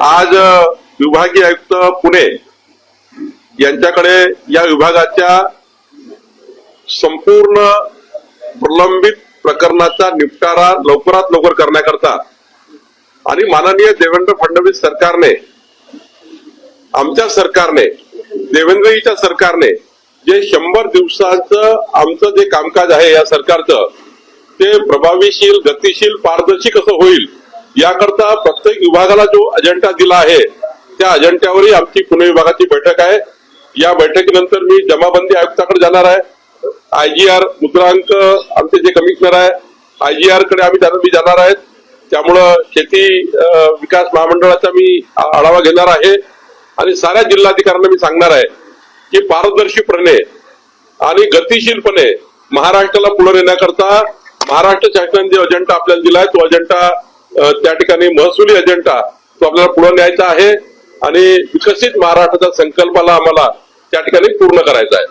आज विभागीय आयुक्त पुणे यांच्याकडे या विभागाच्या संपूर्ण प्रलंबित प्रकरणाचा निपटारा लवकरात लवकर करण्याकरता आणि माननीय देवेंद्र फडणवीस सरकारने आमच्या सरकारने देवेंद्रजीच्या सरकारने जे शंभर दिवसाचं आमचं जे कामकाज आहे या सरकारचं ते प्रभावीशील गतिशील पारदर्शी कसं होईल? याकरता प्रत्येक विभागाला जो अजेंडा दिला आहे त्या अजेंड्यावरही आमची पुणे विभागाची बैठक आहे. या बैठकीनंतर मी जमाबंदी आयुक्ताकडे जाणार आहे. आयजीआर मुद्रांक आमचे जे कमिशनर आहे आयजीआरकडे आम्ही मी जाणार आहेत त्यामुळं शेती विकास महामंडळाचा मी आढावा घेणार आहे. आणि साऱ्या जिल्हाधिकाऱ्यांना मी सांगणार आहे की पारदर्शीपणे आणि गतिशीलपणे महाराष्ट्राला पुढे नेण्याकरता महाराष्ट्र शासनाने जो अजेंडा आपल्याला दिलाय तो अजेंडा त्या ठिकाणी महसुली अजेंडा तो आपल्याला पुढे न्यायचा आहे आणि विकसित महाराष्ट्राच्या संकल्पाला आम्हाला त्या ठिकाणी पूर्ण करायचा आहे.